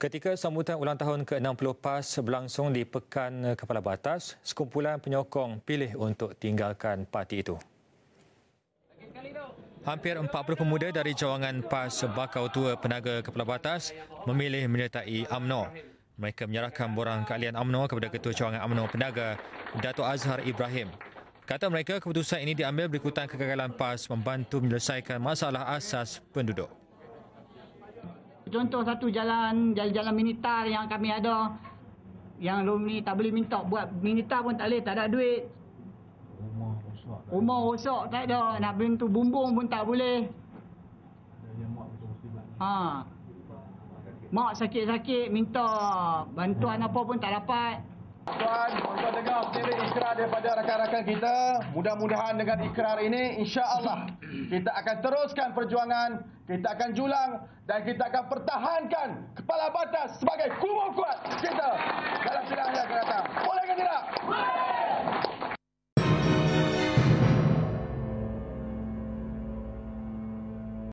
Ketika sambutan ulang tahun ke-60 PAS berlangsung di Pekan Kepala Batas, sekumpulan penyokong pilih untuk tinggalkan parti itu. Hampir 40 pemuda dari cawangan PAS Bakau Tua Penaga Kepala Batas memilih menyertai AMNO. Mereka menyerahkan borang keahlian AMNO kepada Ketua Cawangan AMNO Penaga, Dato' Azhar Ibrahim. Kata mereka, keputusan ini diambil berikutan kegagalan PAS membantu menyelesaikan masalah asas penduduk. Contoh satu jalan jalan-jalan minitar yang kami ada yang Romni tak boleh minta buat minitar pun tak boleh, tak ada duit. Rumah rosak. Rumah rosak tak ada, nak bentuk bumbung pun tak boleh. Ha. Mak sakit-sakit minta bantuan apa pun tak dapat. Tuan, dengar sendiri ikrar daripada rakan-rakan kita. Mudah-mudahan dengan ikrar ini, insya-Allah kita akan teruskan perjuangan, kita akan julang dan kita akan pertahankan kepala batas sebagai kubu kuat.